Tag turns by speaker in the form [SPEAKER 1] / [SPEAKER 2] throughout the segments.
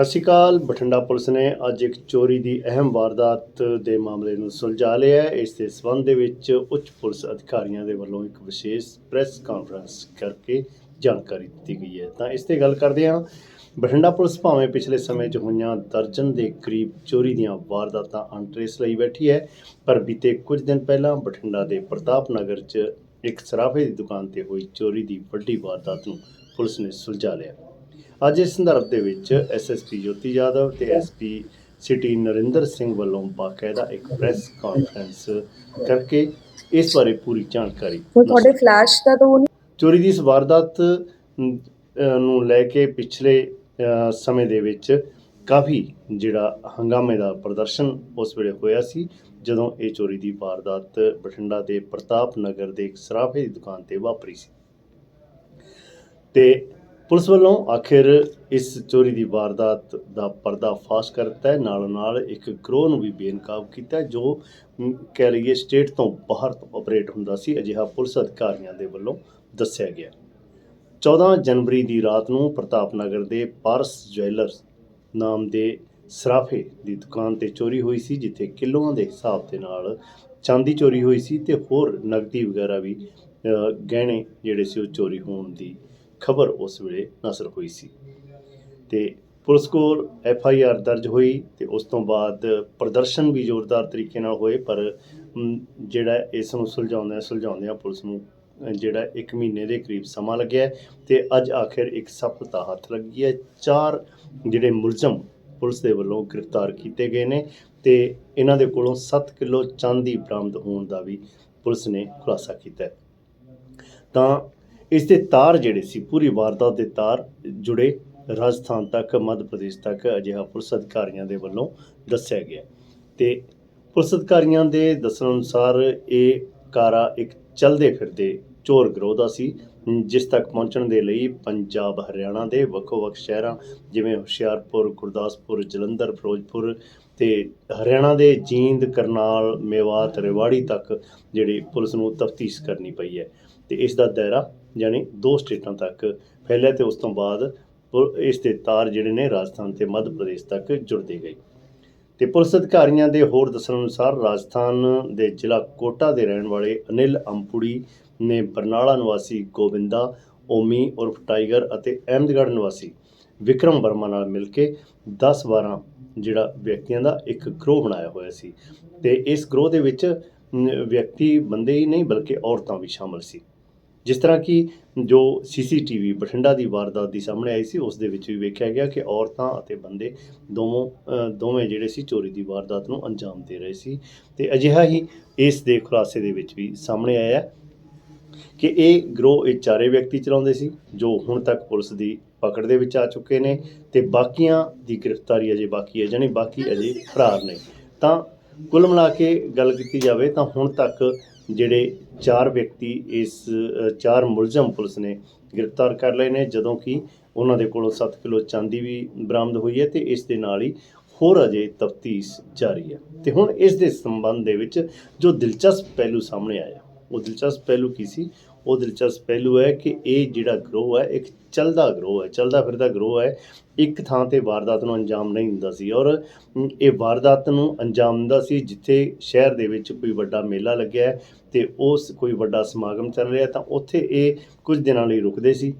[SPEAKER 1] ਸਤਿ ਸ਼੍ਰੀ ਅਕਾਲ। ਬਠਿੰਡਾ ਪੁਲਿਸ ਨੇ ਅੱਜ ਇੱਕ ਚੋਰੀ ਦੀ ਅਹਿਮ ਵਾਰਦਾਤ ਦੇ ਮਾਮਲੇ ਨੂੰ ਸੁਲਝਾ ਲਿਆ ਹੈ। ਇਸ ਦੇ ਸਬੰਧ ਦੇ ਵਿੱਚ ਉੱਚ ਪੁਲਿਸ ਅਧਿਕਾਰੀਆਂ ਦੇ ਵੱਲੋਂ ਇੱਕ ਵਿਸ਼ੇਸ਼ ਪ੍ਰੈਸ ਕਾਨਫਰੰਸ ਕਰਕੇ ਜਾਣਕਾਰੀ ਦਿੱਤੀ ਗਈ ਹੈ। ਤਾਂ ਇਸ ਤੇ ਗੱਲ ਕਰਦੇ ਹਾਂ। ਬਠਿੰਡਾ ਪੁਲਿਸ ਭਾਵੇਂ ਪਿਛਲੇ ਸਮੇਂ 'ਚ ਹੋਈਆਂ ਦਰਜਨ ਦੇ ਕਰੀਬ ਚੋਰੀ ਦੀਆਂ ਵਾਰਦਾਤਾਂ ਅਨਟ੍ਰੇਸ ਲਈ ਬੈਠੀ ਹੈ, ਪਰ ਬੀਤੇ ਕੁਝ ਦਿਨ ਪਹਿਲਾਂ ਬਠਿੰਡਾ ਦੇ ਪ੍ਰਤਾਪ ਨਗਰ 'ਚ ਇੱਕ ਸਰਾਫੇ ਦੀ ਦੁਕਾਨ ਤੇ ਹੋਈ ਚੋਰੀ ਦੀ ਵੱਡੀ ਵਾਰਦਾਤ ਨੂੰ ਪੁਲਿਸ ਨੇ ਸੁਲਝਾ ਲਿਆ। ਅੱਜ ਇਸ ਸੰਦਰਭ ਦੇ ਵਿੱਚ ਐਸਐਸਪੀ ਜੋਤੀ ਯਾਦਵ ਤੇ ਐਸਪੀ ਸਿਟੀ ਨਰਿੰਦਰ ਸਿੰਘ ਵੱਲੋਂ ਬਾਕਾਇਦਾ ਇੱਕ ਪ੍ਰੈਸ ਕਾਨਫਰੰਸ ਕਰਕੇ ਇਸ ਬਾਰੇ ਪੂਰੀ ਜਾਣਕਾਰੀ
[SPEAKER 2] ਤੁਹਾਡੇ ਫਲੈਸ਼ ਦਾ ਤਾਂ
[SPEAKER 1] ਚੋਰੀ ਦੀ ਇਸ ਵਾਰਦਾਤ ਨੂੰ ਲੈ ਕੇ ਪਿਛਲੇ ਸਮੇਂ ਦੇ ਵਿੱਚ ਕਾਫੀ ਜਿਹੜਾ ਹੰਗਾਮੇ ਦਾ ਪ੍ਰਦਰਸ਼ਨ ਉਸ ਵੇਲੇ ਹੋਇਆ ਸੀ ਜਦੋਂ ਇਹ ਚੋਰੀ ਦੀ ਵਾਰਦਾਤ ਬਠਿੰਡਾ ਦੇ ਪ੍ਰਤਾਪ ਨਗਰ ਦੇ ਇੱਕ ਸਰਾਫੇ ਦੀ ਦੁਕਾਨ ਤੇ ਵਾਪਰੀ ਸੀ। ਤੇ ਪੁਲਿਸ ਵੱਲੋਂ ਆਖਿਰ ਇਸ ਚੋਰੀ ਦੀ ਵਾਰਦਾਤ ਦਾ ਪਰਦਾ ਫਾਸ਼ ਕਰਤਾ ਹੈ। ਨਾਲ ਨਾਲ ਇੱਕ ਗਰੋਹ ਨੂੰ ਵੀ ਬੇਨਕਾਬ ਕੀਤਾ ਜੋ ਕਹਿ ਲਈਏ ਸਟੇਟ ਤੋਂ ਬਾਹਰ ਤੋਂ ਆਪਰੇਟ ਹੁੰਦਾ ਸੀ, ਅਜਿਹਾ ਪੁਲਿਸ ਅਧਿਕਾਰੀਆਂ ਦੇ ਵੱਲੋਂ ਦੱਸਿਆ ਗਿਆ 14 ਜਨਵਰੀ ਦੀ ਰਾਤ ਨੂੰ ਪ੍ਰਤਾਪ ਨਗਰ ਦੇ ਪਾਰਸ ਜੁਐਲਰਸ ਨਾਮ ਦੇ ਸਰਾਫੇ ਦੀ ਦੁਕਾਨ ਤੇ ਚੋਰੀ ਹੋਈ ਸੀ, ਜਿੱਥੇ ਕਿਲੋਆਂ ਦੇ ਹਿਸਾਬ ਦੇ ਨਾਲ ਚਾਂਦੀ ਚੋਰੀ ਹੋਈ ਸੀ ਤੇ ਹੋਰ ਨਗਦੀ ਵਗੈਰਾ ਵੀ ਗਹਿਣੇ ਜਿਹੜੇ ਸੀ ਉਹ ਚੋਰੀ ਹੋਣ ਦੀ ਖਬਰ ਉਸ ਵੇਲੇ ਨਸਰ ਹੋਈ ਸੀ। ਤੇ ਪੁਲਿਸ ਕੋਲ ਐਫ ਆਈ ਆਰ ਦਰਜ ਹੋਈ ਤੇ ਉਸ ਤੋਂ ਬਾਅਦ ਪ੍ਰਦਰਸ਼ਨ ਵੀ ਜ਼ੋਰਦਾਰ ਤਰੀਕੇ ਨਾਲ ਹੋਏ, ਪਰ ਜਿਹੜਾ ਇਸ ਨੂੰ ਸੁਲਝਾਉਂਦਿਆਂ ਸੁਲਝਾਉਂਦਿਆਂ ਪੁਲਿਸ ਨੂੰ ਜਿਹੜਾ 1 ਮਹੀਨੇ ਦੇ ਕਰੀਬ ਸਮਾਂ ਲੱਗਿਆ ਹੈ ਤੇ ਅੱਜ ਆਖਿਰ ਇੱਕ ਸਫਲਤਾ ਹੱਥ ਲੱਗੀ ਹੈ। ਚਾਰ ਜਿਹੜੇ ਮੁਲਜ਼ਮ ਪੁਲਿਸ ਦੇ ਵੱਲੋਂ ਗ੍ਰਿਫਤਾਰ ਕੀਤੇ ਗਏ ਨੇ ਤੇ ਇਹਨਾਂ ਦੇ ਕੋਲੋਂ 7 ਕਿਲੋ ਚਾਂਦੀ ਬਰਾਮਦ ਹੋਣ ਦਾ ਵੀ ਪੁਲਿਸ ਨੇ ਖੁਲਾਸਾ ਕੀਤਾ ਤਾਂ ਇਸ ਦੇ ਤਾਰ ਜਿਹੜੇ ਸੀ, ਪੂਰੀ ਵਾਰਦਾਤ ਦੇ ਤਾਰ ਜੁੜੇ ਰਾਜਸਥਾਨ ਤੱਕ, ਮੱਧ ਪ੍ਰਦੇਸ਼ ਤੱਕ ਅਜਿਹਾ ਪੁਲਿਸ ਅਧਿਕਾਰੀਆਂ ਦੇ ਵੱਲੋਂ ਦੱਸਿਆ ਗਿਆ। ਤੇ ਪੁਲਿਸ ਅਧਿਕਾਰੀਆਂ ਦੇ ਦੱਸਣ ਅਨੁਸਾਰ ਇਹ ਕਾਰਾ ਇੱਕ ਚਲਦੇ ਫਿਰਦੇ ਚੋਰ ਗਰੋਹ ਦਾ ਸੀ, ਜਿਸ ਤੱਕ ਪਹੁੰਚਣ ਦੇ ਲਈ ਪੰਜਾਬ, ਹਰਿਆਣਾ ਦੇ ਵੱਖੋ-ਵੱਖ ਸ਼ਹਿਰਾਂ ਜਿਵੇਂ ਹੁਸ਼ਿਆਰਪੁਰ, ਗੁਰਦਾਸਪੁਰ, ਜਲੰਧਰ, ਫਿਰੋਜ਼ਪੁਰ ਤੇ ਹਰਿਆਣਾ ਦੇ ਜੀਂਦ ਕਰਨਾਲ ਮੇਵਾਤ ਰਿਵਾੜੀ ਤੱਕ ਜਿਹੜੀ ਪੁਲਿਸ ਨੂੰ ਤਫਤੀਸ਼ ਕਰਨੀ ਪਈ ਹੈ ਤੇ ਇਸ ਦਾ ਦਾਇਰਾ ਯਾਨੀ ਦੋ ਸਟੇਟਾਂ ਤੱਕ ਫੈਲਿਆ ਤੇ ਉਸ ਤੋਂ ਬਾਅਦ ਪੁ- ਇਸ ਦੇ ਤਾਰ ਜਿਹੜੇ ਨੇ ਰਾਜਸਥਾਨ ਤੇ ਮੱਧ ਪ੍ਰਦੇਸ਼ ਤੱਕ ਜੁੜਦੇ ਗਏ। ਤੇ ਪੁਲਿਸ ਅਧਿਕਾਰੀਆਂ ਦੇ ਹੋਰ ਦੱਸਣ ਅਨੁਸਾਰ ਰਾਜਸਥਾਨ ਦੇ ਜ਼ਿਲ੍ਹਾ ਕੋਟਾ ਦੇ ਰਹਿਣ ਵਾਲੇ ਅਨਿਲ ਅੰਪੂੜੀ ਨੇ ਬਰਨਾਲਾ ਨਿਵਾਸੀ ਗੋਬਿੰਦਾ ਓਮੀ ਉਰਫ ਟਾਈਗਰ ਅਤੇ ਅਹਿਮਦਗੜ੍ਹ ਨਿਵਾਸੀ ਵਿਕਰਮ ਵਰਮਾ ਨਾਲ ਮਿਲ ਕੇ 10-12 ਜਿਹੜਾ ਵਿਅਕਤੀਆਂ ਦਾ ਇੱਕ ਗਰੋਹ ਬਣਾਇਆ ਹੋਇਆ ਸੀ ਤੇ ਇਸ ਗਰੋਹ ਦੇ ਵਿੱਚ ਵਿਅਕਤੀ ਬੰਦੇ ਹੀ ਨਹੀਂ ਬਲਕਿ ਔਰਤਾਂ ਵੀ ਸ਼ਾਮਲ ਸੀ। ਜਿਸ ਤਰ੍ਹਾਂ ਕਿ ਜੋ ਸੀਸੀਟੀਵੀ ਬਠਿੰਡਾ ਦੀ ਵਾਰਦਾਤ ਦੀ ਸਾਹਮਣੇ ਆਈ ਸੀ, ਉਸ ਦੇ ਵਿੱਚ ਵੀ ਵੇਖਿਆ ਗਿਆ ਕਿ ਔਰਤਾਂ ਅਤੇ ਬੰਦੇ ਦੋਵੇਂ ਦੋਵੇਂ ਜਿਹੜੇ ਸੀ ਚੋਰੀ ਦੀ ਵਾਰਦਾਤ ਨੂੰ ਅੰਜਾਮ ਦੇ ਰਹੇ ਸੀ ਤੇ ਅਜਿਹਾ ਹੀ ਇਸ ਦੇ ਖੁਲਾਸੇ ਦੇ ਵਿੱਚ ਵੀ ਸਾਹਮਣੇ ਆਇਆ ਕਿ ਇਹ ਗਰੋਹ ਇਹ ਚਾਰੇ ਵਿਅਕਤੀ ਚਲਾਉਂਦੇ ਸੀ, ਜੋ ਹੁਣ ਤੱਕ ਪੁਲਿਸ ਦੀ ਪਕੜ ਦੇ ਵਿੱਚ ਆ ਚੁੱਕੇ ਨੇ ਤੇ ਬਾਕੀਆਂ ਦੀ ਗ੍ਰਿਫਤਾਰੀ ਅਜੇ ਬਾਕੀ ਹੈ ਜਾਨੀ ਬਾਕੀ ਅਜੇ ਫਰਾਰ ਨੇ ਤਾਂ ਕੁੱਲ ਮਿਲਾ ਕੇ ਗੱਲ ਕੀਤੀ ਜਾਵੇ ਤਾਂ ਹੁਣ ਤੱਕ ਜਿਹੜੇ ਚਾਰ ਵਿਅਕਤੀ ਇਸ ਚਾਰ ਮੁਲਜ਼ਮ ਪੁਲਿਸ ਨੇ ਗ੍ਰਿਫਤਾਰ ਕਰ ਲਏ ਨੇ, ਜਦੋਂ ਕਿ ਉਹਨਾਂ ਦੇ ਕੋਲੋਂ 7 ਕਿਲੋ ਚਾਂਦੀ ਵੀ ਬਰਾਮਦ ਹੋਈ ਹੈ ਤੇ ਇਸ ਦੇ ਨਾਲ ਹੀ ਹੋਰ ਅਜੇ ਤਫਤੀਸ਼ ਜਾਰੀ ਹੈ। ਤੇ ਹੁਣ ਇਸ ਦੇ ਸੰਬੰਧ ਦੇ ਵਿੱਚ ਜੋ ਦਿਲਚਸਪ ਪਹਿਲੂ ਸਾਹਮਣੇ ਆਇਆ, ਉਹ ਦਿਲਚਸਪ ਪਹਿਲੂ ਕੀ ਸੀ? ਉਹ ਦਿਲਚਸਪ ਪਹਿਲੂ ਹੈ ਕਿ ਇਹ ਜਿਹੜਾ ਗਰੋਹ ਹੈ, ਇੱਕ ਚੱਲਦਾ ਗਰੋਹ ਹੈ, ਚੱਲਦਾ ਫਿਰਦਾ ਗਰੋਹ ਹੈ, ਇੱਕ ਥਾਂ ਤੇ ਵਾਰਦਾਤ ਨੂੰ ਅੰਜਾਮ ਨਹੀਂ ਹੁੰਦਾ ਸੀ ਔਰ ਇਹ ਵਾਰਦਾਤ ਨੂੰ ਅੰਜਾਮ ਦਿੰਦਾ ਸੀ ਜਿੱਥੇ ਸ਼ਹਿਰ ਦੇ ਵਿੱਚ ਕੋਈ ਵੱਡਾ ਮੇਲਾ ਲੱਗਿਆ ਹੈ ਤੇ ਉਸ ਕੋਈ ਵੱਡਾ ਸਮਾਗਮ ਚੱਲ ਰਿਹਾ ਤਾਂ ਉੱਥੇ ਇਹ ਕੁਝ ਦਿਨਾਂ ਲਈ ਰੁਕਦੇ ਸੀ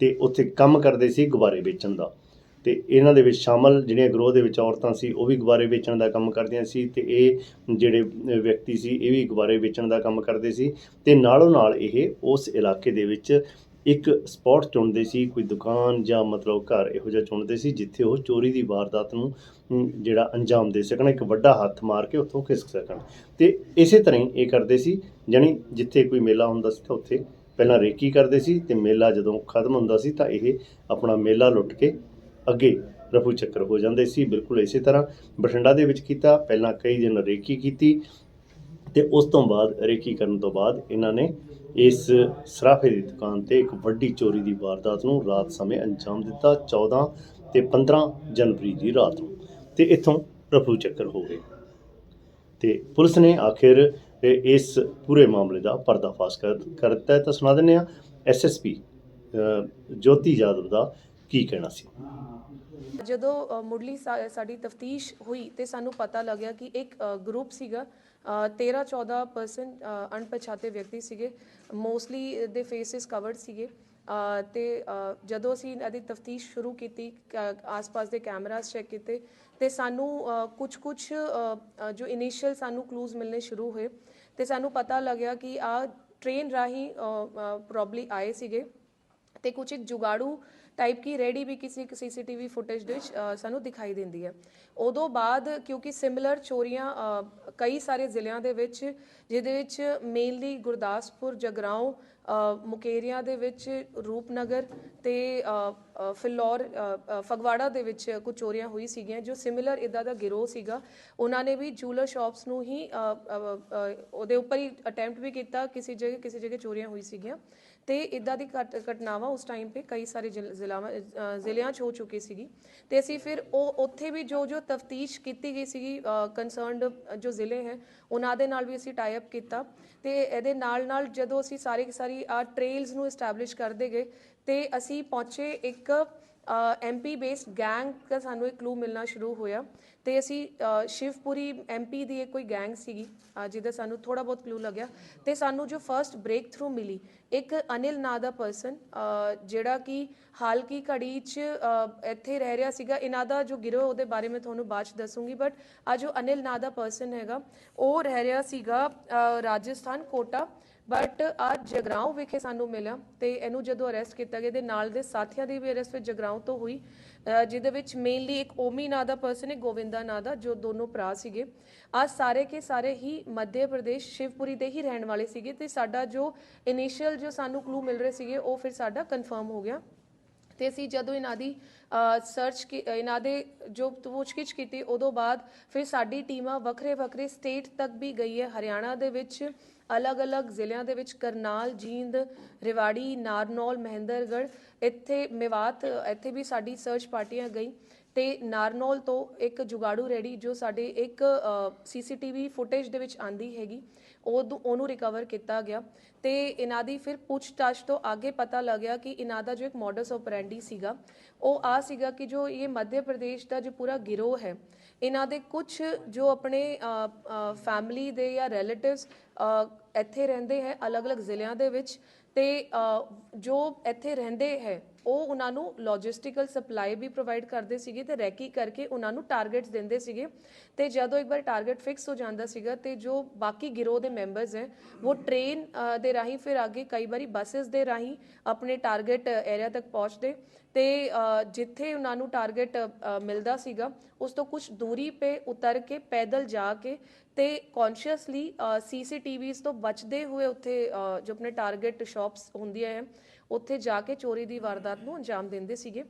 [SPEAKER 1] ਤੇ ਉੱਥੇ ਕੰਮ ਕਰਦੇ ਸੀ ਗੁਬਾਰੇ ਵੇਚਣ ਦਾ ਤੇ ਇਹਨਾਂ ਦੇ ਵਿੱਚ ਸ਼ਾਮਲ ਜਿਹੜੀਆਂ ਗਰੋਹ ਦੇ ਵਿੱਚ ਔਰਤਾਂ ਸੀ ਉਹ ਵੀ ਗੁਬਾਰੇ ਵੇਚਣ ਦਾ ਕੰਮ ਕਰਦੀਆਂ ਸੀ ਤੇ ਇਹ ਜਿਹੜੇ ਵਿਅਕਤੀ ਸੀ ਇਹ ਵੀ ਗੁਬਾਰੇ ਵੇਚਣ ਦਾ ਕੰਮ ਕਰਦੇ ਸੀ ਤੇ ਨਾਲੋਂ ਨਾਲ ਇਹ ਉਸ ਇਲਾਕੇ ਦੇ ਵਿੱਚ ਇੱਕ ਸਪੌਟ ਚੁਣਦੇ ਸੀ, ਕੋਈ ਦੁਕਾਨ ਜਾਂ ਮਤਲਬ ਘਰ ਇਹੋ ਜਿਹਾ ਚੁਣਦੇ ਸੀ, ਜਿੱਥੇ ਉਹ ਚੋਰੀ ਦੀ ਵਾਰਦਾਤ ਨੂੰ ਜਿਹੜਾ ਅੰਜਾਮ ਦੇ ਸਕਣ, ਇੱਕ ਵੱਡਾ ਹੱਥ ਮਾਰ ਕੇ ਉੱਥੋਂ ਖਿਸਕ ਸਕਣ। ਤੇ ਇਸੇ ਤਰ੍ਹਾਂ ਹੀ ਇਹ ਕਰਦੇ ਸੀ, ਜਾਣੀ ਜਿੱਥੇ ਕੋਈ ਮੇਲਾ ਹੁੰਦਾ ਸੀ ਤਾਂ ਉੱਥੇ ਪਹਿਲਾਂ ਰੇਕੀ ਕਰਦੇ ਸੀ, ਤੇ ਮੇਲਾ ਜਦੋਂ ਖਤਮ ਹੁੰਦਾ ਸੀ ਤਾਂ ਇਹ ਆਪਣਾ ਮੇਲਾ ਲੁੱਟ ਕੇ ਅੱਗੇ ਰਫੂ ਚੱਕਰ ਹੋ ਜਾਂਦੇ ਸੀ। ਬਿਲਕੁਲ ਇਸੇ ਤਰ੍ਹਾਂ ਬਠਿੰਡਾ ਦੇ ਵਿੱਚ ਕੀਤਾ, ਪਹਿਲਾਂ ਕਈ ਦਿਨ ਰੇਕੀ ਕੀਤੀ, ਤੇ ਉਸ ਤੋਂ ਬਾਅਦ ਰੇਕੀ ਕਰਨ ਤੋਂ ਬਾਅਦ ਇਹਨਾਂ ਨੇ ਇਸ ਸਰਾਫੇ ਦੀ ਦੁਕਾਨ ਤੇ ਇੱਕ ਵੱਡੀ ਚੋਰੀ ਦੀ ਵਾਰਦਾਤ ਨੂੰ ਰਾਤ ਸਮੇਂ ਅੰਜਾਮ ਦਿੱਤਾ 14 ਤੇ 15 ਜਨਵਰੀ ਦੀ ਰਾਤ ਨੂੰ। ਤੇ ਇੱਥੋਂ ਰਫੂ ਚੱਕਰ ਹੋ ਗਏ। ਤੇ ਪੁਲਿਸ ਨੇ ਆਖਿਰ ਇਸ ਪੂਰੇ ਮਾਮਲੇ ਦਾ ਪਰਦਾਫਾਸ਼ ਕਰ ਕਰ ਦਿੱਤਾ ਹੈ। ਤਾਂ ਸੁਣਾ ਦਿੰਦੇ ਆ ਐਸਐਸਪੀ ਜੋਤੀ ਯਾਦਵ ਦਾ ਕੀ ਕਹਿਣਾ ਸੀ?
[SPEAKER 3] ਜਦੋਂ ਅ, ਮੁੱਢਲੀ ਸਾਡੀ ਤਫਤੀਸ਼ ਹੋਈ ਤੇ ਸਾਨੂੰ ਪਤਾ ਲੱਗਿਆ ਕਿ ਇੱਕ ਗਰੁੱਪ ਸੀਗਾ 13 14 ਪਰਸਨ ਅਣਪਛਾਤੇ ਵਿਅਕਤੀ ਸੀਗੇ। ਮੋਸਟਲੀ ਦੇ ਫੇਸਿਸ ਕਵਰਡ ਸੀਗੇ। ਅ, ਤੇ ਜਦੋਂ ਅਸੀਂ ਇਹਦੀ ਤਫਤੀਸ਼ ਸ਼ੁਰੂ ਕੀਤੀ ਕ- ਆਸ-ਪਾਸ ਦੇ ਕੈਮਰਾਸ ਚੈੱਕ ਕੀਤੇ ਤੇ ਸਾਨੂੰ ਕੁਝ ਕੁਝ ਜੋ ਇਨੀਸ਼ੀਅਲ ਸਾਨੂੰ ਕਲੂਜ਼ ਮਿਲਨੇ ਸ਼ੁਰੂ ਹੋਏ ਤੇ ਸਾਨੂੰ ਪਤਾ ਲੱਗਿਆ ਕਿ ਆ ਟ੍ਰੇਨ ਰਾਹੀਂ ਪ੍ਰੋਬਬਲੀ ਆਏ ਸੀਗੇ। ਤੇ ਕੁਝ ਇੱਕ ਜੁਗਾੜੂ ਟਾਈਪ ਕੀ ਰੈਡੀ ਵੀ ਕਿਸੇ ਇੱਕ ਸੀਸੀਟੀਵੀ ਫੁਟੇਜ ਦੇ ਵਿੱਚ ਸਾਨੂੰ ਦਿਖਾਈ ਦਿੰਦੀ ਹੈ। ਉਦੋਂ ਬਾਅਦ ਕਿਉਂਕਿ ਸਿਮਿਲਰ ਚੋਰੀਆਂ ਕਈ ਸਾਰੇ ਜ਼ਿਲ੍ਹਿਆਂ ਦੇ ਵਿੱਚ ਜਿਹਦੇ ਵਿੱਚ ਮੇਨਲੀ ਗੁਰਦਾਸਪੁਰ ਜਗਰਾਉਂ ਅ, ਮੁਕੇਰੀਆਂ ਦੇ ਵਿੱਚ ਰੂਪਨਗਰ ਤੇ ਫਿਲੌਰ ਫਗਵਾੜਾ ਦੇ ਵਿੱਚ ਕੁਝ ਚੋਰੀਆਂ ਹੋਈ ਸੀਗੀਆਂ ਜੋ ਸਿਮਿਲਰ ਇਦਾਂ ਦਾ ਗਿਰੋਹ ਸੀਗਾ। ਉਹਨਾਂ ਨੇ ਵੀ ਜੂਲਰ ਸ਼ਾਪਸ ਨੂੰ ਹੀ ਉਹਦੇ ਉੱਪਰ ਹੀ ਅਟੈਂਪਟ ਵੀ ਕੀਤਾ ਕਿਸੇ ਜਗ੍ਹਾ ਕਿਸੇ ਜਗ੍ਹਾ ਚੋਰੀਆਂ ਹੋਈ ਸੀਗੀਆਂ। ਤੇ ਇਦਾਂ ਦੀ ਘਟ- ਘਟਨਾਵਾਂ ਉਸ ਟਾਈਮ 'ਤੇ ਕਈ ਸਾਰੇ ਜ਼ਿਲ- ਜ਼ਿਲ੍ਹਾਵਾਂ ਅ, ਜ਼ਿਲ੍ਹਿਆਂ 'ਚ ਹੋ ਚੁੱਕੀ ਸੀਗੀ। ਤੇ ਅਸੀਂ ਫਿਰ ਉਹ ਉੱਥੇ ਵੀ ਜੋ ਜੋ ਤਫਤੀਸ਼ ਕੀਤੀ ਗਈ ਸੀਗੀ ਕੰਸਰਨਡ ਜੋ ਜ਼ਿਲ੍ਹੇ ਹੈ ਉਹਨਾਂ ਦੇ ਨਾਲ ਵੀ ਅਸੀਂ ਟਾਈ ਅਪ ਕੀਤਾ। ਤੇ ਇਹਦੇ ਨਾਲ ਨਾਲ ਜਦੋਂ ਅਸੀਂ ਸਾਰੇ ਸਾਰੀ ਆ ਟ੍ਰੇਲਸ ਨੂੰ ਐਸਟੈਬਲਿਸ਼ ਕਰਦੇ ਗਏ ਤੇ ਅਸੀਂ ਪਹੁੰਚੇ ਇੱਕ ਐਮਪੀ ਬੇਸਡ ਗੈਂਗ ਦਾ ਸਾਨੂੰ ਇੱਕ ਕਲੂ ਮਿਲਣਾ ਸ਼ੁਰੂ ਹੋਇਆ ਤੇ ਅਸੀਂ ਅ, ਸ਼ਿਵਪੁਰੀ ਐਮਪੀ ਦੀ ਇੱਕ ਕੋਈ ਗੈਂਗ ਸੀਗੀ ਜਿਹਦਾ ਸਾਨੂੰ ਥੋੜਾ ਬਹੁਤ ਕਲੂ ਲੱਗਿਆ ਤੇ ਸਾਨੂੰ ਜੋ ਫਰਸਟ ਬ੍ਰੇਕ ਥਰੂ ਮਿਲੀ ਇੱਕ ਅਨਿਲ ਨਾਂ ਦਾ ਪਰਸਨ ਜਿਹੜਾ ਕਿ ਹਾਲ ਕੀ ਘੜੀ 'ਚ ਇੱਥੇ ਰਹਿ ਰਿਹਾ ਸੀਗਾ। ਇਹਨਾਂ ਦਾ ਜੋ ਗਿਰੋਹ ਉਹਦੇ ਬਾਰੇ ਮੈਂ ਤੁਹਾਨੂੰ ਬਾਅਦ 'ਚ ਦੱਸੂਗੀ ਬਟ ਆ ਜੋ ਅਨਿਲ ਨਾਂ ਦਾ ਪਰਸਨ ਹੈਗਾ ਉਹ ਰਹਿ ਰਿਹਾ ਸੀਗਾ ਰਾਜਸਥਾਨ ਕੋਟਾ। ਬਟ ਅੱਜ ਜਗਰਾਉਂ ਵਿਖੇ ਸਾਨੂੰ ਮਿਲਿਆ ਤੇ ਇਹਨੂੰ ਜਦੋਂ ਅਰੈਸਟ ਕੀਤਾ ਗਿਆ ਤੇ ਨਾਲ ਦੇ ਸਾਥੀਆਂ ਦੀ ਵੀ ਅਰੈਸਟ ਵਿੱਚ ਜਗਰਾਉਂ ਤੋਂ ਹੋਈ। ਜਿਹਦੇ ਵਿੱਚ ਮੇਨਲੀ ਇੱਕ ਓਮੀ ਨਾਂ ਦਾ ਪਰਸਨ ਹੈ, ਗੋਵਿੰਦਾ ਨਾਂ ਦਾ, ਜੋ ਦੋਨੋਂ ਭਰਾ ਸੀਗੇ। ਆ ਸਾਰੇ ਕੇ ਸਾਰੇ ਹੀ ਮੱਧ ਪ੍ਰਦੇਸ਼, ਸ਼ਿਵਪੁਰੀ ਦੇ ਹੀ ਰਹਿਣ ਵਾਲੇ ਸੀਗੇ ਤੇ ਸਾਡਾ ਜੋ ਇਨੀਸ਼ੀਅਲ ਜੋ ਸਾਨੂੰ ਕਲੂ ਮਿਲ ਰਹੇ ਸੀਗੇ, ਉਹ ਫਿਰ ਸਾਡਾ ਕਨਫਰਮ ਹੋ ਗਿਆ। ਤੇ ਅਸੀਂ ਜਦੋਂ ਇਹਨਾਂ ਦੀ ਸਰਚ ਇਹਨਾਂ ਦੇ ਜੋ ਪੁੱਛਗਿੱਛ ਕੀਤੀ, ਉਦੋਂ ਬਾਅਦ ਫਿਰ ਸਾਡੀ ਟੀਮਾਂ ਵੱਖਰੇ ਵੱਖਰੇ ਸਟੇਟ ਤੱਕ ਵੀ ਗਈ ਹੈ। ਹਰਿਆਣਾ ਦੇ ਵਿੱਚ ਅਲੱਗ-ਅਲੱਗ ਜ਼ਿਲ੍ਹਿਆਂ ਦੇ ਵਿੱਚ ਕਰਨਾਲ, ਜੀਂਦ, ਰਿਵਾੜੀ, ਨਾਰਨੌਲ, ਮਹਿੰਦਰਗੜ੍ਹ, ਇੱਥੇ ਮੇਵਾਤ, ਇੱਥੇ ਵੀ ਸਾਡੀ ਸਰਚ ਪਾਰਟੀਆਂ ਗਈ ਤੇ ਨਾਰਨੌਲ ਤੋਂ ਇੱਕ ਜੁਗਾੜੂ ਰੈਡੀ ਜੋ ਸਾਡੇ ਇੱਕ ਸੀਸੀਟੀਵੀ ਫੁਟੇਜ ਦੇ ਵਿੱਚ ਆਂਦੀ ਹੈਗੀ ਉਹ ਉਹਨੂੰ ਰਿਕਵਰ ਕੀਤਾ ਗਿਆ। ਤੇ ਇਹਨਾਂ ਦੀ ਫਿਰ ਪੁੱਛਤਾਛ ਤੋਂ ਅੱਗੇ ਪਤਾ ਲੱਗਿਆ ਕਿ ਇਹਨਾਂ ਦਾ ਜੋ ਇੱਕ ਮੋਡਸ ਆਪਰੈਂਡੀ ਸੀਗਾ, ਉਹ ਆ ਸੀਗਾ ਕਿ ਜੋ ਇਹ ਮੱਧ ਪ੍ਰਦੇਸ਼ ਦਾ ਜੋ ਪੂਰਾ ਗਿਰੋਹ ਹੈ ਇਹਨਾਂ ਦੇ ਕੁਝ ਜੋ ਆਪਣੇ ਫੈਮਿਲੀ ਦੇ ਜਾਂ ਰਿਲੇਟਿਵਸ ਇੱਥੇ ਰਹਿੰਦੇ ਹੈ, ਅਲੱਗ-ਅਲੱਗ ਜ਼ਿਲ੍ਹਿਆਂ ਦੇ ਵਿੱਚ, ਤੇ ਜੋ ਇੱਥੇ ਰਹਿੰਦੇ ਹੈ, ਉਹ ਉਹਨਾਂ ਨੂੰ ਲੌਜਿਸਟਿਕਲ ਸਪਲਾਈ ਵੀ ਪ੍ਰੋਵਾਈਡ ਕਰਦੇ ਸੀਗੇ ਤੇ ਰੈਕੀ ਕਰਕੇ ਉਹਨਾਂ ਨੂੰ ਟਾਰਗੇਟਸ ਦਿੰਦੇ ਸੀਗੇ। ਤੇ ਜਦੋਂ ਇੱਕ ਵਾਰ ਟਾਰਗੇਟ ਫਿਕਸ ਹੋ ਜਾਂਦਾ ਸੀਗਾ ਤੇ ਜੋ ਬਾਕੀ ਗਿਰੋਹ ਦੇ ਮੈਂਬਰਸ ਹੈ, ਉਹ ਟ੍ਰੇਨ ਦੇ ਰਾਹੀਂ ਫਿਰ ਅੱਗੇ ਕਈ ਵਾਰੀ ਬੱਸਸ ਦੇ ਰਾਹੀਂ ਆਪਣੇ ਟਾਰਗੇਟ ਏਰੀਆ ਤੱਕ ਪਹੁੰਚਦੇ। ਤੇ ਜਿੱਥੇ ਉਹਨਾਂ ਨੂੰ ਟਾਰਗੇਟ ਮਿਲਦਾ ਸੀਗਾ, ਉਸ ਤੋਂ ਕੁਝ ਦੂਰੀ ਤੇ ਉਤਰ ਕੇ ਪੈਦਲ ਜਾ ਕੇ ਤੇ ਕੌਨਸ਼ੀਅਸਲੀ ਸੀਸੀਟੀਵੀਜ਼ ਤੋਂ ਬਚਦੇ ਹੋਏ ਉੱਥੇ ਜੋ ਆਪਣੇ ਟਾਰਗੇਟ ਸ਼ਾਪਸ ਹੁੰਦੀਆਂ ਹੈ ਉੱਥੇ ਜਾ ਕੇ ਚੋਰੀ ਦੀ ਵਾਰਦਾਤ ਨੂੰ ਅੰਜਾਮ ਦਿੰਦੇ ਸੀਗੇ।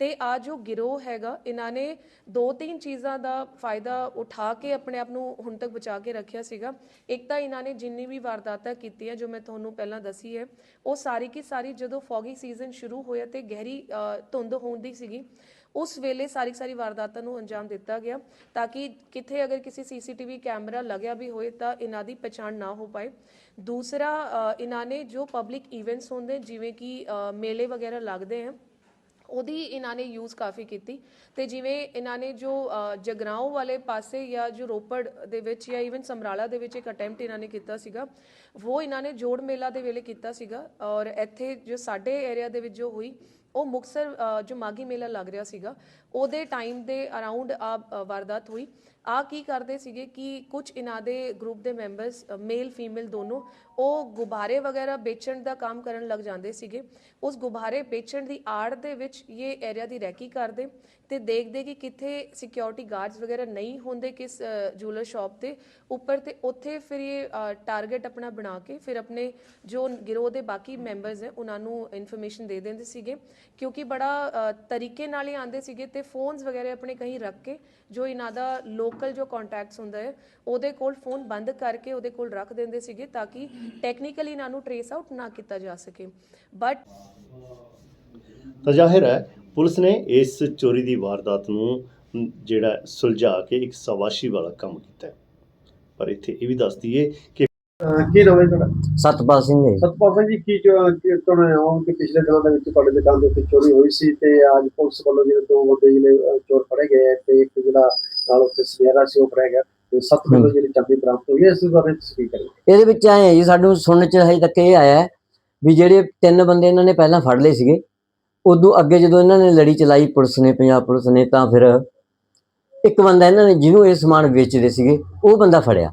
[SPEAKER 3] ਤੇ ਆ ਜੋ ਗਿਰੋਹ ਹੈਗਾ ਇਹਨਾਂ ਨੇ ਦੋ ਤਿੰਨ ਚੀਜ਼ਾਂ ਦਾ ਫਾਇਦਾ ਉਠਾ ਕੇ ਆਪਣੇ ਆਪ ਨੂੰ ਹੁਣ ਤੱਕ ਬਚਾ ਕੇ ਰੱਖਿਆ ਸੀਗਾ। ਇੱਕ ਤਾਂ ਇਹਨਾਂ ਨੇ ਜਿੰਨੀ ਵੀ ਵਾਰਦਾਤਾਂ ਕੀਤੀਆਂ ਜੋ ਮੈਂ ਤੁਹਾਨੂੰ ਪਹਿਲਾਂ ਦੱਸੀ ਹੈ ਉਹ ਸਾਰੀ ਕੀ ਸਾਰੀ ਜਦੋਂ ਫੌਗੀ ਸੀਜ਼ਨ ਸ਼ੁਰੂ ਹੋਇਆ ਤੇ ਗਹਿਰੀ ਅ, ਧੁੰਦ ਹੁੰਦੀ ਸੀਗੀ ਉਸ ਵੇਲੇ ਸਾਰੀ ਸਾਰੀ ਵਾਰਦਾਤਾਂ ਨੂੰ ਅੰਜਾਮ ਦਿੱਤਾ ਗਿਆ ਤਾਂ ਕਿ ਕਿਥੇ ਅਗਰ ਕਿਸੇ ਸੀਸੀਟੀਵੀ ਕੈਮਰਾ ਲੱਗਿਆ ਵੀ ਹੋਏ ਤਾਂ ਇਹਨਾਂ ਦੀ ਪਛਾਣ ਨਾ ਹੋ ਪਾਏ। ਦੂਸਰਾ ਇਹਨਾਂ ਨੇ ਜੋ ਪਬਲਿਕ ਇਵੈਂਟਸ ਹੁੰਦੇ ਜਿਵੇਂ ਕਿ ਮੇਲੇ ਵਗੈਰਾ ਲੱਗਦੇ ਹਨ ਉਹਦੀ ਇਹਨਾਂ ਨੇ ਯੂਜ਼ ਕਾਫੀ ਕੀਤੀ। ਤੇ ਜਿਵੇਂ ਇਹਨਾਂ ਨੇ ਜੋ ਅ, ਜਗਰਾਉਂ ਵਾਲੇ ਪਾਸੇ ਜਾਂ ਜੋ ਰੋਪੜ ਦੇ ਵਿੱਚ ਜਾਂ ਇਵਨ ਸਮਰਾਲਾ ਦੇ ਵਿੱਚ ਇੱਕ ਅਟੈਂਪਟ ਇਹਨਾਂ ਨੇ ਕੀਤਾ ਸੀਗਾ ਉਹ ਇਹਨਾਂ ਨੇ ਜੋੜ ਮੇਲਾ ਦੇ ਵੇਲੇ ਕੀਤਾ ਸੀਗਾ ਔਰ ਇੱਥੇ ਜੋ ਸਾਡੇ ਏਰੀਆ ਦੇ ਵਿੱਚ ਜੋ ਹੋਈ ਉਹ ਮੁਕਸਰ ਜੋ ਮਾਗੀ ਮੇਲਾ ਲੱਗ ਰਿਹਾ ਸੀਗਾ, ਉਹਦੇ ਟਾਈਮ ਦੇ ਅਰਾਊਂਡ ਆ ਵਾਰਦਾਤ ਹੋਈ। ਆ ਕੀ ਕਰਦੇ ਸੀਗੇ ਕਿ ਕੁਝ ਇਹਨਾਂ ਦੇ ਗਰੁੱਪ ਦੇ ਮੈਂਬਰਸ ਮੇਲ ਫੀਮੇਲ ਦੋਨੋਂ ਉਹ ਗੁਬਾਰੇ ਵਗੈਰਾ ਵੇਚਣ ਦਾ ਕੰਮ ਕਰਨ ਲੱਗ ਜਾਂਦੇ ਸੀਗੇ। ਉਸ ਗੁਬਾਰੇ ਵੇਚਣ ਦੀ ਆੜ ਦੇ ਵਿੱਚ ਇਹ ਏਰੀਆ ਦੀ ਰੈਕੀ ਕਰਦੇ ਤੇ ਦੇਖਦੇ ਕਿ ਕਿੱਥੇ ਸਿਕਿਉਰਿਟੀ ਗਾਰਡਸ ਵਗੈਰਾ ਨਹੀਂ ਹੁੰਦੇ ਕਿਸ ਜੂਲਰ ਸ਼ਾਪ ਤੇ ਉੱਪਰ ਤੇ ਉੱਥੇ ਫਿਰ ਇਹ ਟਾਰਗੇਟ ਆਪਣਾ ਬਣਾ ਕੇ ਫਿਰ ਆਪਣੇ ਜੋ ਗਿਰੋਹ ਦੇ ਬਾਕੀ ਮੈਂਬਰਸ ਹੈ, ਉਹਨਾਂ ਨੂੰ ਇਨਫੋਰਮੇਸ਼ਨ ਦੇ ਦਿੰਦੇ ਸੀਗੇ। ਕਿਉਂਕਿ ਬੜਾ ਤਰੀਕੇ ਨਾਲ ਹੀ ਆਂਦੇ ਸੀਗੇ ਤੇ ਫੋਨਸ ਵਗੈਰਾ ਆਪਣੇ ਕहीं ਰੱਖ ਕੇ ਜੋ ਇਹਨਾਂ ਦਾ ਲੋਕਲ ਜੋ ਕੰਟੈਕਟਸ ਹੁੰਦਾ ਹੈ ਉਹਦੇ ਕੋਲ ਫੋਨ ਬੰਦ ਕਰਕੇ ਉਹਦੇ ਕੋਲ ਰੱਖ ਦਿੰਦੇ ਸੀਗੇ ਤਾਂ ਕਿ ਟੈਕਨੀਕਲੀ ਇਹਨਾਂ ਨੂੰ ਟਰੇਸ ਆਊਟ ਨਾ ਕੀਤਾ ਜਾ ਸਕੇ ਬਟ
[SPEAKER 1] ਤਾਂ ਜ਼ਾਹਿਰ ਹੈ ਪੁਲਿਸ ਨੇ ਇਸ ਚੋਰੀ ਦੀ ਵਾਰਦਾਤ ਨੂੰ ਜਿਹੜਾ ਸੁਲਝਾ ਕੇ ਇੱਕ ਸਵਾਸ਼ੀ ਵਾਲਾ ਕੰਮ ਕੀਤਾ ਹੈ। ਪਰ ਇੱਥੇ ਇਹ ਵੀ ਦੱਸ ਦਈਏ ਕਿ
[SPEAKER 4] ਕੀ ਨਾਮ ਹੈ ਤੁਹਾਡਾ
[SPEAKER 5] ਸਤਪਾਲ ਸਿੰਘ ਹੈ ਜੀ।
[SPEAKER 4] ਸਤਪਾਲ ਸਿੰਘ ਜੀ ਕੀ ਤੁਹਾਨੂੰ ਆਉਂ ਕਿ ਪਿਛਲੇ ਦਿਨਾਂ ਦੇ ਵਿੱਚ ਤੁਹਾਡੇ ਦੁਕਾਨ ਦੇ ਉੱਤੇ ਚੋਰੀ ਹੋਈ ਸੀ ਤੇ ਅੱਜ ਪੁਲਿਸ ਵੱਲੋਂ ਜਿਹੜੇ ਦੋ ਬੰਦੇ ਜਿਹੜੇ ਚੋਰ ਫੜੇ ਗਏ ਹੈ ਤੇ ਇੱਕ ਜਿਹੜਾ ਨਾਲ ਉੱਤੇ ਸਵੇਰਾ ਸੀ ਉਹ ਫੜਿਆ ਗਿਆ। ਤੇ 7 ਕਿਲੋ ਜਿਹੜੀ ਚਾਂਦੀ ਬਰਾਮਦ ਹੋਈ ਹੈ ਇਸ ਬਾਰੇ ਤੁਸੀਂ ਕੀ ਕਰੋਗੇ
[SPEAKER 5] ਇਹਦੇ ਵਿੱਚ ਆਏ ਹੈ ਜੀ ਸਾਨੂੰ ਸੁਣਨ ਚ ਹਜੇ ਤੱਕ ਇਹ ਆਇਆ ਹੈ ਵੀ ਜਿਹੜੇ ਤਿੰਨ ਬੰਦੇ ਇਹਨਾਂ ਨੇ ਪਹਿਲਾਂ ਫੜ ਲਏ ਸੀਗੇ ਉਦੋਂ ਅੱਗੇ ਜਦੋਂ ਇਹਨਾਂ ਨੇ ਲੜੀ ਚਲਾਈ ਪੁਲਿਸ ਨੇ ਪੰਜਾਬ ਪੁਲਿਸ ਨੇ ਤਾਂ ਫਿਰ ਇੱਕ ਬੰਦਾ ਇਹਨਾਂ ਨੇ ਜਿਹਨੂੰ ਇਹ ਸਮਾਨ ਵੇਚਦੇ ਸੀਗੇ ਉਹ ਬੰਦਾ ਫੜਿਆ।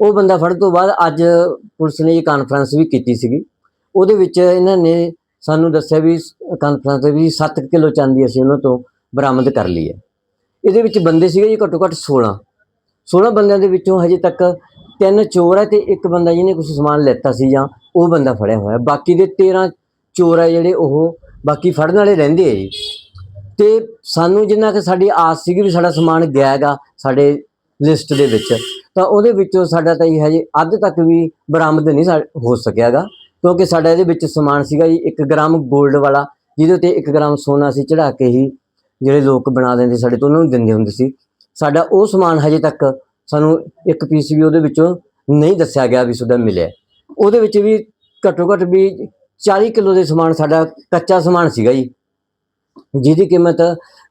[SPEAKER 5] ਉਹ ਬੰਦਾ ਫੜਨ ਤੋਂ ਬਾਅਦ ਅੱਜ ਪੁਲਿਸ ਨੇ ਇਹ ਕਾਨਫਰੰਸ ਵੀ ਕੀਤੀ ਸੀਗੀ। ਉਹਦੇ ਵਿੱਚ ਇਹਨਾਂ ਨੇ ਸਾਨੂੰ ਦੱਸਿਆ ਵੀ ਕਾਨਫਰੰਸ ਦੇ ਵੀ 7 ਕਿਲੋ ਚਾਂਦੀ ਅਸੀਂ ਉਹਨਾਂ ਤੋਂ ਬਰਾਮਦ ਕਰ ਲਈ ਹੈ। ਇਹਦੇ ਵਿੱਚ ਬੰਦੇ ਸੀਗੇ ਜੀ ਘੱਟੋ ਘੱਟ 16 16 ਬੰਦਿਆਂ ਦੇ ਵਿੱਚੋਂ ਹਜੇ ਤੱਕ ਤਿੰਨ ਚੋਰ ਹੈ ਤੇ ਇੱਕ ਬੰਦਾ ਜਿਹਨੇ ਕੁਝ ਸਮਾਨ ਲੈਤਾ ਸੀ ਜਾਂ ਉਹ ਬੰਦਾ ਫੜਿਆ ਹੋਇਆ। ਬਾਕੀ ਦੇ 13 ਚੋਰ ਹੈ ਜਿਹੜੇ ਉਹ ਬਾਕੀ ਫੜਨ ਵਾਲੇ ਰਹਿੰਦੇ ਆ ਜੀ। ਤੇ ਸਾਨੂੰ ਜਿੰਨਾ ਕਿ ਸਾਡੀ ਆਸ ਸੀਗੀ ਵੀ ਸਾਡਾ ਸਮਾਨ ਗਿਆ ਹੈਗਾ ਸਾਡੇ ਲਿਸਟ ਦੇ ਵਿੱਚ, ਤਾਂ ਉਹਦੇ ਵਿੱਚੋਂ ਸਾਡਾ ਤਾਂ ਇਹ ਹਜੇ ਅੱਧ ਤੱਕ ਵੀ ਬਰਾਮਦ ਨਹੀਂ ਸਾ- ਹੋ ਸਕਿਆਗਾ। ਕਿਉਂਕਿ ਸਾਡਾ ਇਹਦੇ ਵਿੱਚ ਸਮਾਨ ਸੀਗਾ ਜੀ 1 ਗ੍ਰਾਮ 골ਡ ਵਾਲਾ, ਜਿਹਦੇ ਉੱਤੇ 1 ਗ੍ਰਾਮ ਸੋਨਾ ਸੀ ਚੜਾ ਕੇ ਹੀ ਜਿਹੜੇ ਲੋਕ ਬਣਾ ਦਿੰਦੇ ਸਾਡੇ ਤੋਂ, ਉਹਨਾਂ ਨੂੰ ਦਿੰਦੇ ਹੁੰਦੇ ਸੀ। ਸਾਡਾ ਉਹ ਸਮਾਨ ਹਜੇ ਤੱਕ ਸਾਨੂੰ ਇੱਕ ਪੀਸ ਵੀ ਉਹਦੇ ਵਿੱਚੋਂ ਨਹੀਂ ਦੱਸਿਆ ਗਿਆ ਵੀ ਸੁਦਾ ਮਿਲਿਆ। ਉਹਦੇ ਵਿੱਚ ਵੀ ਘੱਟੋ ਘੱਟ ਵੀ 40 ਕਿਲੋ ਦੇ ਸਮਾਨ ਸਾਡਾ ਕੱਚਾ ਸਮਾਨ ਸੀਗਾ ਜੀ। ਜਿਹਦੀ ਕੀਮਤ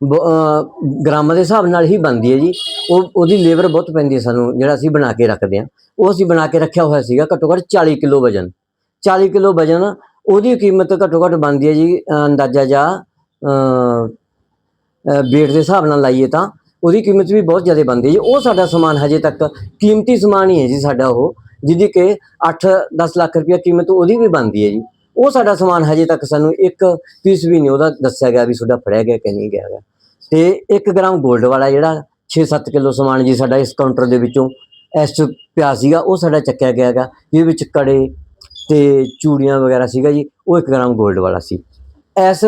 [SPEAKER 5] ਬ- ਅਹ ਦੇ ਹਿਸਾਬ ਨਾਲ ਹੀ ਬਣਦੀ ਹੈ ਜੀ। ਉਹ, ਉਹਦੀ ਲੇਬਰ ਬਹੁਤ ਪੈਂਦੀ ਹੈ ਸਾਨੂੰ, ਜਿਹੜਾ ਅਸੀਂ ਬਣਾ ਕੇ ਰੱਖਦੇ ਹਾਂ। ਉਹ ਅਸੀਂ ਬਣਾ ਕੇ ਰੱਖਿਆ ਹੋਇਆ ਸੀਗਾ ਘੱਟੋ ਘੱਟ 40 ਕਿਲੋ ਵਜਨ। 40 ਕਿਲੋ ਵਜਨ, ਉਹਦੀ ਕੀਮਤ ਘੱਟੋ ਘੱਟ ਬਣਦੀ ਹੈ ਜੀ, ਅੰਦਾਜ਼ਾ ਜਾ ਵੇਟ ਦੇ ਹਿਸਾਬ ਨਾਲ ਲਾਈਏ ਤਾਂ ਉਹਦੀ ਕੀਮਤ ਵੀ ਬਹੁਤ ਜ਼ਿਆਦਾ ਬਣਦੀ ਹੈ ਜੀ। ਉਹ ਸਾਡਾ ਸਮਾਨ ਹਜੇ ਤੱਕ ਕੀਮਤੀ ਸਮਾਨ ਹੀ ਹੈ ਜੀ ਸਾਡਾ ਉਹ, ਜਿਹਦੀ ਕਿ 8-10 ਲੱਖ ਰੁਪਏ ਕੀਮਤ ਉਹਦੀ ਵੀ ਬਣਦੀ ਹੈ ਜੀ। ਉਹ ਸਾਡਾ ਸਮਾਨ ਹਜੇ ਤੱਕ ਸਾਨੂੰ ਇੱਕ ਪੀਸ ਵੀ ਨਹੀਂ ਉਹਦਾ ਦੱਸਿਆ ਗਿਆ ਵੀ ਤੁਹਾਡਾ ਫੜਿਆ ਗਿਆ ਕਿ ਨਹੀਂ ਗਿਆ ਗਾ। ਤੇ 1 ਗ੍ਰਾਮ 골ਡ ਵਾਲਾ ਜਿਹੜਾ 6-7 ਕਿਲੋ ਸਮਾਨ ਜੀ ਸਾਡਾ ਇਸ ਕਾਊਂਟਰ ਦੇ ਵਿੱਚੋਂ ਇਸ 'ਚ ਪਿਆ ਸੀਗਾ, ਉਹ ਸਾਡਾ ਚੱਕਿਆ ਗਿਆ ਹੈਗਾ। ਜਿਹਦੇ ਵਿੱਚ ਕੜੇ ਤੇ ਚੂੜੀਆਂ ਵਗੈਰਾ ਸੀਗਾ ਜੀ, ਉਹ 1 ਗ੍ਰਾਮ 골ਡ ਵਾਲਾ ਸੀ। ਇਸ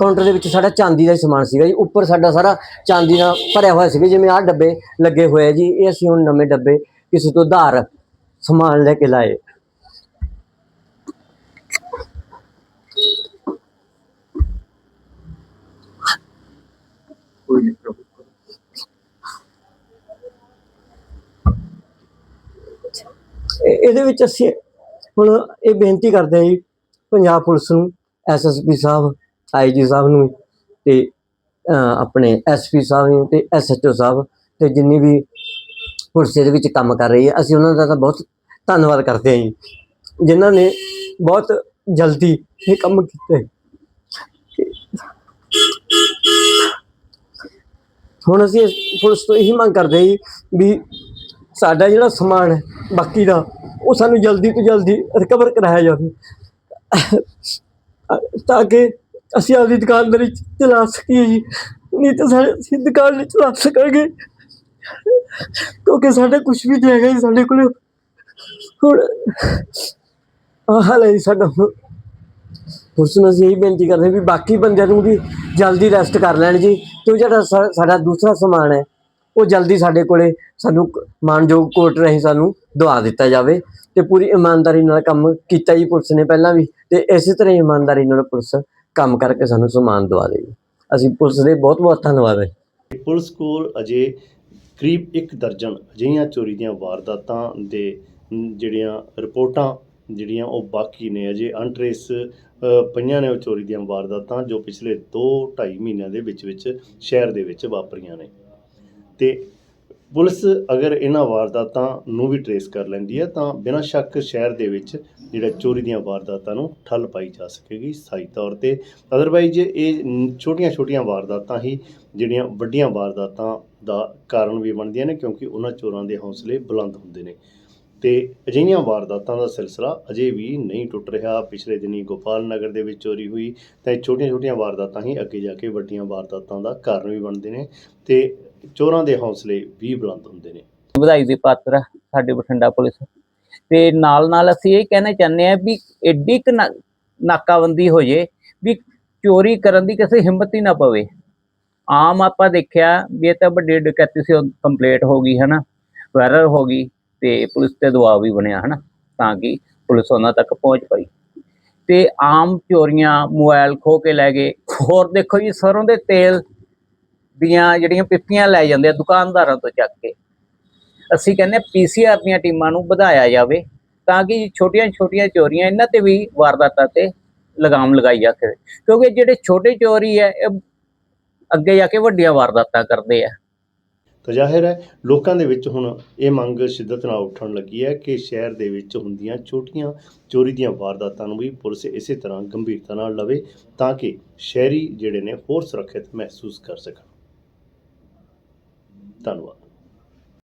[SPEAKER 5] ਕਾਊਂਟਰ ਦੇ ਵਿੱਚ ਸਾਡਾ ਚਾਂਦੀ ਦਾ ਹੀ ਸਮਾਨ ਸੀਗਾ ਜੀ। ਉੱਪਰ ਸਾਡਾ ਸਾਰਾ ਚਾਂਦੀ ਨਾਲ ਭਰਿਆ ਹੋਇਆ ਸੀਗਾ। ਜਿਵੇਂ ਆਹ ਡੱਬੇ ਲੱਗੇ ਹੋਏ ਆ ਜੀ ਇਹ ਅਸੀਂ ਹੁਣ ਨਵੇਂ ਡੱਬੇ ਕਿਸੇ ਤੋਂ ਉਧਾਰ ਸਮਾਨ ਲੈ ਕੇ ਲਾਏ। ਇਹਦੇ ਵਿੱਚ ਅਸੀਂ ਹੁਣ ਇਹ ਬੇਨਤੀ ਕਰਦੇ ਹਾਂ ਜੀ ਪੰਜਾਬ ਪੁਲਿਸ ਨੂੰ ਐਸਐਸਪੀ ਸਾਹਿਬ ਆਈਜੀ ਸਾਹਿਬ ਨੂੰ ਤੇ ਅਹ, ਆਪਣੇ ਐਸਪੀ ਸਾਹਿਬ ਨੂੰ ਤੇ ਐਸਐਚਓ ਸਾਹਿਬ ਤੇ ਜਿੰਨੀ ਵੀ ਪੁਲਿਸ ਇਹਦੇ ਵਿੱਚ ਕੰਮ ਕਰ ਰਹੀ ਹੈ ਅਸੀਂ ਉਹਨਾਂ ਦਾ ਤਾਂ ਬਹੁਤ ਧੰਨਵਾਦ ਕਰਦੇ ਹਾਂ ਜੀ ਜਿਨ੍ਹਾਂ ਨੇ ਬਹੁਤ ਜਲਦੀ ਇਹ ਕੰਮ ਕੀਤਾ। ਹੁਣ ਅਸੀਂ ਇਸ ਪੁਲਿਸ ਤੋਂ ਇਹੀ ਮੰਗ ਕਰਦੇ ਹਾਂ ਜੀ ਵੀ ਸਾਡਾ ਜਿਹੜਾ ਸਮਾਨ ਹੈ ਬਾਕੀ ਦਾ ਉਹ ਸਾਨੂੰ ਜਲਦੀ ਤੋਂ ਜਲਦੀ ਰਿਕਵਰ ਕਰਾਇਆ ਜਾਵੇ। ਤਾਂ ਕਿ ਅਸੀਂ ਆਪਣੀ ਦੁਕਾਨਦਾਰੀ ਚਲਾ ਸਕੀਏ ਜੀ। ਨਹੀਂ ਤਾਂ ਸਾਡੇ ਅਸੀਂ ਦੁਕਾਨ ਨਹੀਂ ਚਲਾ ਸਕਾਂਗੇ। ਕਿਉਂਕਿ ਸਾਡੇ ਕੁਝ ਵੀ ਨਹੀਂ ਹੈਗਾ ਜੀ ਸਾਡੇ ਕੋਲ। ਹੁਣ ਆਹ ਹਾਲ ਸਾਡਾ। ਪੁਲਿਸ ਨੂੰ ਅਸੀਂ ਇਹੀ ਬੇਨਤੀ ਕਰਦੇ ਵੀ ਬਾਕੀ ਬੰਦਿਆਂ ਨੂੰ ਵੀ ਜਲਦੀ ਰੈਸਟ ਕਰ ਲੈਣ ਜੀ। ਤੇ ਉਹ ਜਿਹੜਾ ਸਾਡਾ ਦੂਸਰਾ ਸਮਾਨ ਹੈ, ਉਹ ਜਲਦੀ ਸਾਡੇ ਕੋਲੇ ਸਾਨੂੰ ਮਾਨਯੋਗ ਕੋਰਟ ਰਾਹੀਂ ਸਾਨੂੰ ਦਵਾ ਦਿੱਤਾ ਜਾਵੇ। ਤੇ ਪੂਰੀ ਇਮਾਨਦਾਰੀ ਨਾਲ ਕੰਮ ਕੀਤਾ ਜੀ ਪੁਲਿਸ ਨੇ ਪਹਿਲਾਂ ਵੀ, ਤੇ ਇਸੇ ਤਰ੍ਹਾਂ ਇਮਾਨਦਾਰੀ ਨਾਲ ਪੁਲਿਸ ਕੰਮ ਕਰਕੇ ਸਾਨੂੰ ਸਮਾਨ ਦਵਾ ਦੇਗੀ। ਅਸੀਂ ਪੁਲਿਸ ਦੇ ਬਹੁਤ ਬਹੁਤ ਧੰਨਵਾਦ ਹੈ।
[SPEAKER 1] ਪੁਲਿਸ ਕੋਲ ਅਜੇ ਕਰੀਬ ਇੱਕ ਦਰਜਨ ਅਜਿਹੀਆਂ ਚੋਰੀ ਦੀਆਂ ਵਾਰਦਾਤਾਂ ਦੇ ਜਿਹੜੀਆਂ ਰਿਪੋਰਟਾਂ ਜਿਹੜੀਆਂ ਉਹ ਬਾਕੀ ਨੇ। ਅਜੇ ਅਨਟ੍ਰੇਸ ਪਈਆਂ ਨੇ ਉਹ ਚੋਰੀ ਦੀਆਂ ਵਾਰਦਾਤਾਂ ਜੋ ਪਿਛਲੇ 2-2.5 ਮਹੀਨਿਆਂ ਦੇ ਵਿੱਚ ਵਿੱਚ ਸ਼ਹਿਰ ਦੇ ਵਿੱਚ ਵਾਪਰੀਆਂ ਨੇ। ਤੇ ਪੁਲਿਸ ਅਗਰ ਇਹਨਾਂ ਵਾਰਦਾਤਾਂ ਨੂੰ ਵੀ ਟਰੇਸ ਕਰ ਲੈਂਦੀ ਹੈ, ਤਾਂ ਬਿਨਾਂ ਸ਼ੱਕ ਸ਼ਹਿਰ ਦੇ ਵਿੱਚ ਜਿਹੜਾ ਚੋਰੀ ਦੀਆਂ ਵਾਰਦਾਤਾਂ ਨੂੰ ਠੱਲ ਪਾਈ ਜਾ ਸਕੇਗੀ ਸਹੀ ਤੌਰ ਤੇ। ਅਦਰਵਾਈਜ਼ ਇਹ ਛੋਟੀਆਂ-ਛੋਟੀਆਂ ਵਾਰਦਾਤਾਂ ਹੀ ਜਿਹੜੀਆਂ ਵੱਡੀਆਂ ਵਾਰਦਾਤਾਂ ਦਾ ਕਾਰਨ ਵੀ ਬਣਦੀਆਂ ਨੇ, ਕਿਉਂਕਿ ਉਹਨਾਂ ਚੋਰਾਂ ਦੇ ਹੌਸਲੇ ਬੁਲੰਦ ਹੁੰਦੇ ਨੇ। ਤੇ ਅਜਿਹੀਆਂ ਵਾਰਦਾਤਾਂ ਦਾ ਸਿਲਸਿਲਾ ਅਜੇ ਵੀ ਨਹੀਂ ਟੁੱਟ ਰਿਹਾ। ਪਿਛਲੇ ਦਿਨੀ ਗੋਪਾਲ ਨਗਰ ਦੇ ਵਿੱਚ ਚੋਰੀ ਹੋਈ, ਤਾਂ ਇਹ ਛੋਟੀਆਂ-ਛੋਟੀਆਂ ਵਾਰਦਾਤਾਂ ਹੀ ਅੱਗੇ ਜਾ ਕੇ ਵੱਡੀਆਂ ਵਾਰਦਾਤਾਂ ਦਾ ਕਾਰਨ ਵੀ ਬਣਦੇ ਨੇ। ਤੇ ਚੋਰਾਂ ਦੇ ਹੌਸਲੇ ਵੀ ਬੁਲੰਦ ਹੁੰਦੇ ਨੇ।
[SPEAKER 6] ਵਧਾਈ ਦੀ ਪਾਤਰ ਹੈ ਬਠਿੰਡਾ ਪੁਲਿਸ। ਤੇ ਨਾਲ ਨਾਲ ਅਸੀਂ ਇਹ ਕਹਿਣਾ ਚਾਹੁੰਦੇ ਆ ਵੀ ਐਡੀ ਕੁ ਨਾ- ਨਾਕਾਬੰਦੀ ਹੋ ਜੇ ਵੀ ਚੋਰੀ ਕਰਨ ਦੀ ਕਿਸੇ ਹਿੰਮਤ ਹੀ ਨਾ ਪਵੇ। ਆਮ ਆਪਾਂ ਦੇਖਿਆ ਵੀ ਇਹ ਤਾਂ ਵੱਡੀ ਡਕੈਤੀ ਸੀ ਕੰਪਲੀਟ ਹੋ ਗਈ, ਹਨਾ? ਵਾਇਰਲ ਹੋ ਗਈ ਤੇ ਪੁਲਿਸ ਤੇ ਦਬਾਅ ਵੀ ਬਣਿਆ, ਹਨਾ? ਤਾਂ ਕਿ ਪੁਲਿਸ ਉਹਨਾਂ ਤੱਕ ਪਹੁੰਚ ਪਾਈ। ਤੇ ਆਮ ਚੋਰੀਆਂ ਮੋਬਾਈਲ ਖੋ ਕੇ ਲੈ ਗਏ। ਹੋਰ ਦੇਖੋ ਜੀ, ਸਰੋਂ ਦੇ ਤੇਲ ਦੀਆਂ ਜਿਹੜੀਆਂ ਪਿੱਪੀਆਂ ਲੈ ਜਾਂਦੇ ਆ ਦੁਕਾਨਦਾਰਾਂ ਤੋਂ ਚੱਕ ਕੇ। ਅਸੀਂ ਕਹਿੰਦੇ ਪੀਸੀਆਰ ਦੀਆਂ ਟੀਮਾਂ ਨੂੰ ਵਧਾਇਆ ਜਾਵੇ ਤਾਂ ਕਿ ਛੋਟੀਆਂ ਛੋਟੀਆਂ ਚੋਰੀਆਂ ਇਹਨਾਂ ਤੇ ਵੀ ਵਾਰਦਾਤਾਂ ਤੇ ਲਗਾਮ ਲਗਾਈ ਜਾ ਸਕੇ। ਕਿਉਂਕਿ ਜਿਹੜੇ ਛੋਟੇ ਚੋਰੀ ਹੈ, ਇਹ ਅੱਗੇ ਜਾ ਕੇ ਵੱਡੀਆਂ ਵਾਰਦਾਤਾਂ ਕਰਦੇ ਆ।
[SPEAKER 1] ਤਾਂ ਜ਼ਾਹਿਰ ਹੈ, ਲੋਕਾਂ ਦੇ ਵਿੱਚ ਹੁਣ ਇਹ ਮੰਗ ਸ਼ਿੱਦਤ ਨਾਲ ਉੱਠਣ ਲੱਗੀ ਹੈ ਕਿ ਸ਼ਹਿਰ ਦੇ ਵਿੱਚ ਹੁੰਦੀਆਂ ਛੋਟੀਆਂ ਚੋਰੀ ਦੀਆਂ ਵਾਰਦਾਤਾਂ ਨੂੰ ਵੀ ਪੁਲਿਸ ਇਸੇ ਤਰ੍ਹਾਂ ਗੰਭੀਰਤਾ ਨਾਲ ਲਵੇ ਤਾਂ ਕਿ ਸ਼ਹਿਰੀ ਜਿਹੜੇ ਨੇ ਹੋਰ ਸੁਰੱਖਿਅਤ ਮਹਿਸੂਸ ਕਰ ਸਕਣ। ਧੰਨਵਾਦ